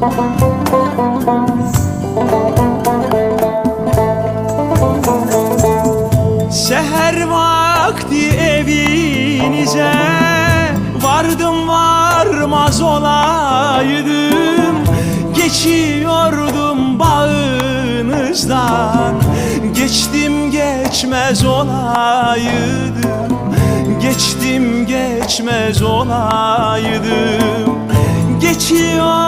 Thank Seher vakti evinize Vardım varmaz olaydım. Geçiyordum bağınızdan Geçtim geçmez olaydım. Geçtim geçmez olaydım. Geçiyor